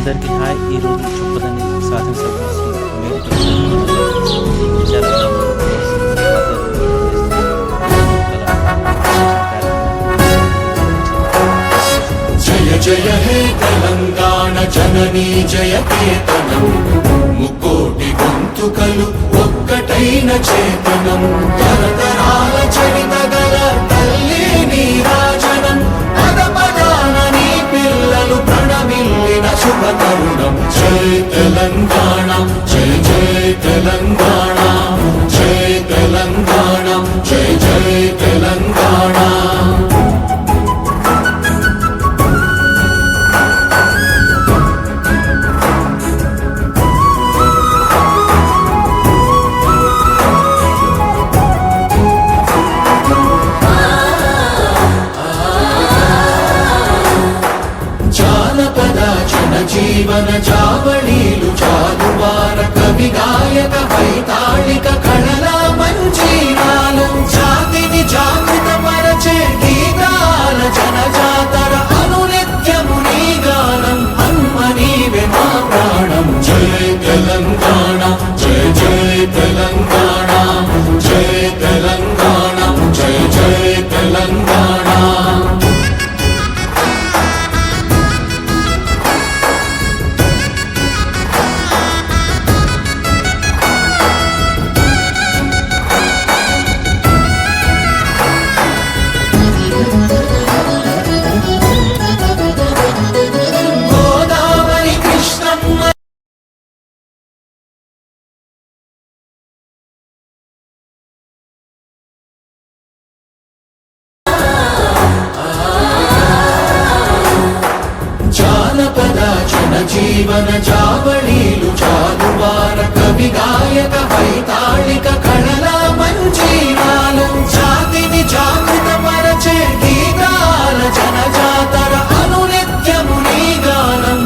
అందరికీ హాయ్. ఈరోజు చెప్పదని సాధన శ్రీ జయ జయ హే తెలంగాణ జననీ జయ కేతనం ముక్కోటి గొంతుకలు ఒక్కటైన చేతనం. తరతరాల చరిత్ర జీవన జావళీలు జాలువార కవి గాయక పైతా జీవన జావళీలు చాలువార కవి గాయక వైతాళిక కళల మంజీరాలు జాతిని జాగృత పరచే గీతాల జనజాతర అనునిత్యము నీ గానం.